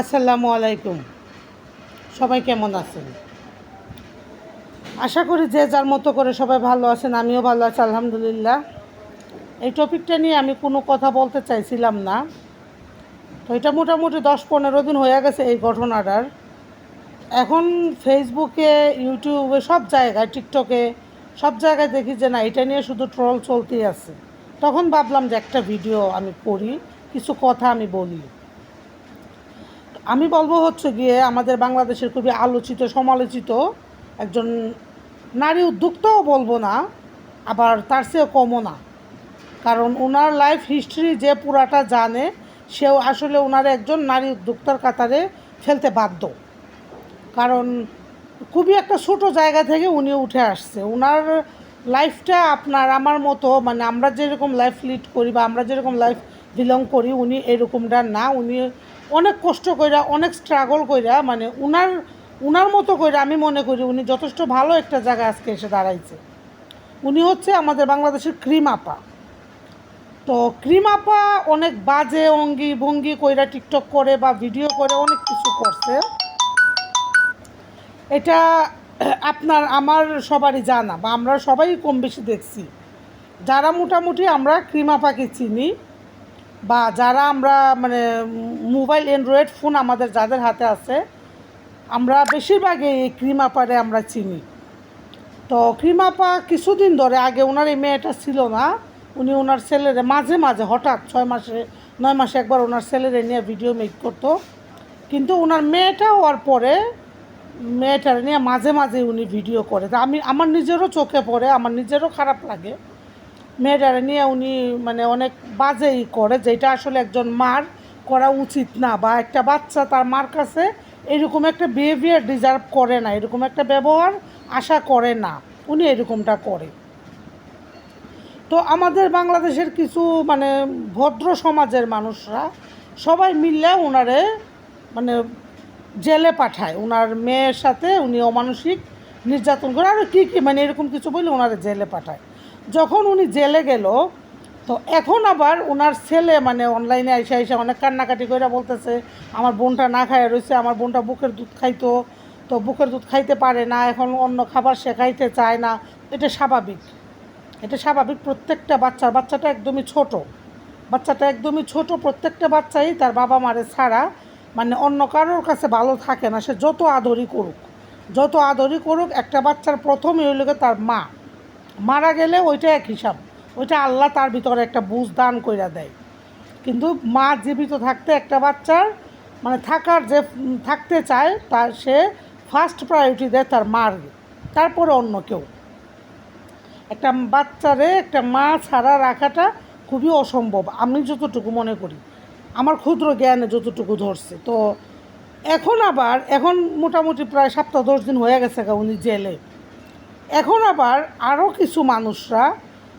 আসসালামু আলাইকুম। সবাই কেমন আছেন? আশা করি যে যার মতো করে সবাই ভালো আছেন, আমিও ভালো আছি, আলহামদুলিল্লাহ। এই টপিকটা নিয়ে আমি কোনো কথা বলতে চাইছিলাম না। তো এটা মোটামুটি দশ পনেরো দিন হয়ে গেছে এই ঘটনাটার। এখন ফেসবুকে, ইউটিউবে, সব জায়গায়, টিকটকে, সব জায়গায় দেখি যে না, এটা নিয়ে শুধু ট্রল চলতেই আছে। তখন ভাবলাম যে একটা ভিডিও আমি করি, কিছু কথা আমি বলি। আমি বলব হচ্ছে গিয়ে আমাদের বাংলাদেশের খুবই আলোচিত, সমালোচিত একজন নারী উদ্যোক্তাও বলব না, আবার তার চেয়েও কমও না। কারণ ওনার লাইফ হিস্ট্রি যে পুরাটা জানে, সেও আসলে ওনার একজন নারী উদ্যোক্তার কাতারে ফেলতে বাধ্য। কারণ খুবই একটা ছোট জায়গা থেকে উনি উঠে আসছে। ওনার লাইফটা আপনার আমার মতো মানে আমরা যেরকম লাইফ লিড করি বা আমরা যেরকম লাইফ বিলং করি, উনি এরকমটা না। উনি অনেক কষ্ট কইরা, অনেক স্ট্রাগল কইরা মানে উনার উনার মতো কইরা আমি মনে করি উনি যথেষ্ট ভালো একটা জায়গায় আজকে এসে দাঁড়াইছে। উনি হচ্ছে আমাদের বাংলাদেশের ক্রিম আপা। তো ক্রিম আপা অনেক বাজে, অঙ্গি ভঙ্গি কইরা টিকটক করে বা ভিডিও করে, অনেক কিছু করছে। এটা আপনার, আমার সবারই জানা বা আমরা সবাই কম বেশি দেখছি। যারা মোটামুটি আমরা ক্রিমাপাকে চিনি বা যারা আমরা মানে মোবাইল, অ্যান্ড্রয়েড ফোন আমাদের যাদের হাতে আছে, আমরা বেশিরভাগই এই ক্রিমাপারে আমরা চিনি। তো ক্রিমাপা কিছুদিন ধরে, আগে ওনার এই মেয়েটা ছিল না, উনি ওনার ছেলেরে, মাঝে মাঝে, হঠাৎ ছয় মাসে, নয় মাসে একবার ওনার ছেলেরে নিয়ে ভিডিও মেক করতো। কিন্তু ওনার মেয়েটা হওয়ার পরে, মেয়েটার নিয়ে মাঝে মাঝে উনি ভিডিও করে। তা আমি, আমার নিজেরও চোখে পড়ে, আমার নিজেরও খারাপ লাগে। মেয়েটার নিয়ে উনি মানে অনেক বাজেই করে, যেটা আসলে একজন মার করা উচিত না, বা একটা বাচ্চা তার মার কাছে এরকম একটা বিহেভিয়ার ডিজার্ভ করে না, এরকম একটা ব্যবহার আশা করে না, উনি এরকমটা করে। তো আমাদের বাংলাদেশের কিছু মানে ভদ্র সমাজের মানুষরা সবাই মিললে ওনারে মানে জেলে পাঠায় ওনার মেয়ের সাথে উনি অমানসিক নির্যাতন করে আরও কী কী মানে এরকম কিছু বলে ওনারে জেলে পাঠায়। যখন উনি জেলে গেল, তো এখন আবার ওনার ছেলে মানে অনলাইনে আইসা আইসা অনেক কান্নাকাটি করে বলতেছে, আমার বোনটা না খায় রয়েছে আমার বোনটা বুকের দুধ খাইতো, তো বুকের দুধ খাইতে পারে না, এখন অন্য খাবার সে খাইতে চায় না। এটা স্বাভাবিক। এটা স্বাভাবিক প্রত্যেকটা বাচ্চা বাচ্চাটা একদমই ছোট। বাচ্চাটা একদমই ছোট, প্রত্যেকটা বাচ্চাই তার বাবা মারে ছাড়া মানে অন্য কারোর কাছে ভালো থাকে না, সে যত আদরই করুক। যত আদরই করুক, একটা বাচ্চার প্রথমই হইল তার মা। মারা গেলে ওইটা এক হিসাব। ওইটা আল্লাহ তার ভিতরে একটা বুঝ দান কইরা দেয়। কিন্তু মা জীবিত থাকতে একটা বাচ্চার মানে থাকার যে থাকতে চায় তার সে ফার্স্ট প্রায়োরিটি দেয় তার মার। তারপরে অন্য কেউ। একটা বাচ্চারে একটা মা ছাড়া রাখাটা খুবই অসম্ভব। আমি যতটুকু মনে করি, আমার ক্ষুদ্র জ্ঞানে যতটুকু ধরছে। তো এখন আবার, এখন মোটামুটি প্রায় সপ্তাহ দশ দিন হয়ে গেছে উনি জেলে। এখন আবার আরও কিছু মানুষরা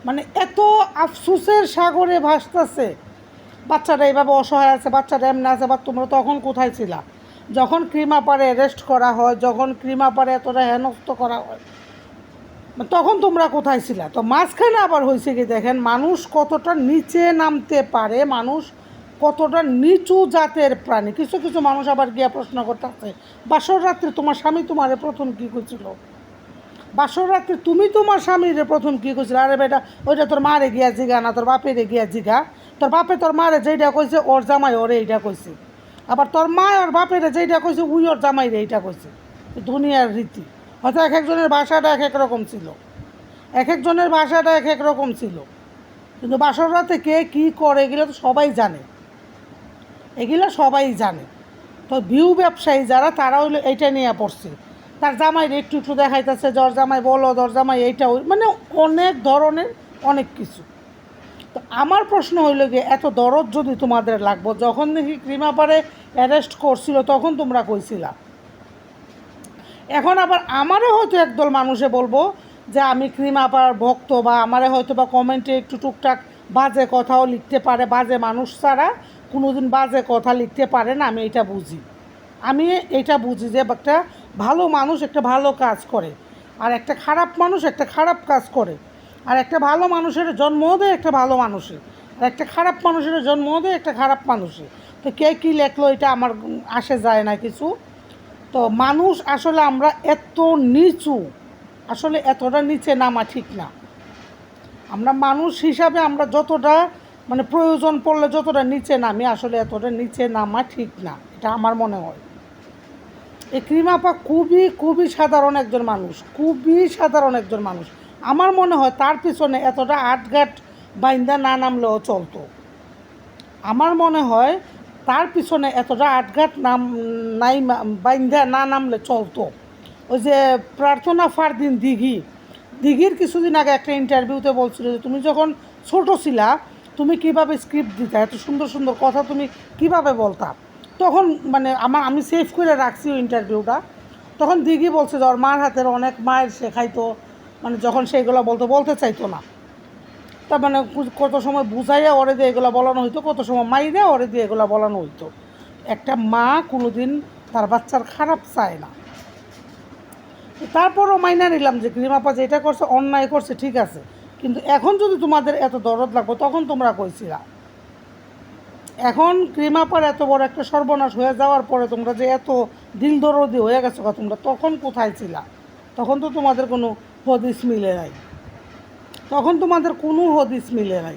মানে এত আফসোসের সাগরে ভাসতেছে। বাচ্চাটা এইভাবে অসহায় আছে বাচ্চাটা এমনি আছে, বা তোমরা তখন কোথায় ছিলা? যখন ক্রিমাপারে অ্যারেস্ট করা হয়, যখন ক্রিমাপারে এতটা হেনস্থ করা হয় তখন তোমরা কোথায় ছিলা? তো মাঝখানে আবার হয়েছে কি দেখেন, মানুষ কতটা নিচে নামতে পারে, মানুষ কতটা নিচু জাতের প্রাণী। কিছু কিছু মানুষ আবার গিয়া প্রশ্ন করতেছে, বাসর রাত্রে তোমার স্বামী তোমারে প্রথম কী করছিল বাসর রাত্রে তুমি তোমার স্বামীরে প্রথম কী করছিল আরে বেটা, ওইটা তোর মারে গিয়া জিগা না, তোর বাপেরে গিয়া জিগা। তোর বাপে তোর মারে যেইটা কইছে, ওর জামাই ওরে এইটা কইছে। আবার তোর মা ওর বাপেরে যেইটা কইছে, উই ওর জামাই রে এইটা কইছে। দুনিয়ার রীতি। হয়তো এক একজনের ভাষাটা এক এক রকম ছিল। এক একজনের ভাষাটা এক এক রকম ছিল। কিন্তু বাসর রাতে কে কী করে, এগুলো তো সবাই জানে। এগুলো সবাই জানে। তো ভিউ ব্যবসায়ী যারা, তারা হইল এইটা নিয়ে পড়ছে। তার জামাই একটু একটু দেখাইতেছে জ্বর জামাই বলো দর জামাই এইটা ওই মানে অনেক ধরনের অনেক কিছু। তো আমার প্রশ্ন হইল গিয়ে, এত দরদ যদি তোমাদের লাগবো? যখন দেখি ক্রিমাপারে অ্যারেস্ট করছিল, তখন তোমরা কইছিলা। এখন আবার আমারও হয়তো একদল মানুষে বলব যে, আমি ক্রিম আপার ভক্ত বা আমারে হয়তো বা কমেন্টে একটু টুকটাক বাজে কথাও লিখতে পারে, বাজে মানুষ ছাড়া কোনোদিন বাজে কথা লিখতে পারে না, আমি এটা বুঝি। আমি এটা বুঝি যে, একটা ভালো মানুষ একটা ভালো কাজ করে, আর একটা খারাপ মানুষ একটা খারাপ কাজ করে, আর একটা ভালো মানুষের জন্ম দেয় একটা ভালো মানুষের, আর একটা খারাপ মানুষের জন্ম দেয় একটা খারাপ মানুষের। তো কে কী লেখলো এটা আমার আসে যায় না কিছু। তো মানুষ আসলে আমরা এত নিচু, আসলে এতটা নিচে নামা ঠিক না। আমরা মানুষ হিসাবে আমরা যতটা মানে প্রয়োজন পড়লে যতটা নিচে নামি, আসলে এতটা নিচে নামা ঠিক না, এটা আমার মনে হয়। এই ক্রিমাপা খুবই খুবই সাধারণ একজন মানুষ, খুবই সাধারণ একজন মানুষ। আমার মনে হয় তার পিছনে এতটা আটঘাট বাইন্দা না নামলেও চলতো। আমার মনে হয় তার পিছনে এতটা আটঘাট নাম, নাই বাইন্দা না নামলে চলতো। ওই যে প্রার্থনা ফারদিন দিঘি, দিঘির কিছুদিন আগে একটা ইন্টারভিউতে বলছিল যে, তুমি যখন ছোট ছিলা, তুমি কীভাবে স্ক্রিপ্ট দিতে? এত সুন্দর সুন্দর কথা তুমি কীভাবে বলতা? তখন মানে আমার, আমি সেভ করে রাখছি ওই ইন্টারভিউটা তখন দিঘি বলছে যে মার হাতের অনেক মায়ের শেখাইতো। মানে যখন সেইগুলো বলতো, বলতে চাইতো না। তার মানে কত সময় বুঝাইয়া ওরে দিয়ে এগুলো বলানো হইতো, কত সময় মাইরে ওরে দিয়ে এগুলো বলানো হইতো। একটা মা কোনোদিন তার বাচ্চার খারাপ চায় না। তারপরও মাইনা নিলাম যে ক্রিমাপা যেটা করছে, অন্যায় করছে, ঠিক আছে। কিন্তু এখন যদি তোমাদের এত দরদ লাগবে, তখন তোমরা কইছিলা। এখন ক্রিমাপার এত বড় একটা সর্বনাশ হয়ে যাওয়ার পরে তোমরা যে এত দিল দরদি হয়ে গেছো তোমরা তখন কোথায় ছিলা? তখন তো তোমাদের কোনো হদিস মিলে নাই। তখন তোমাদের কোনো হদিস মিলে নাই।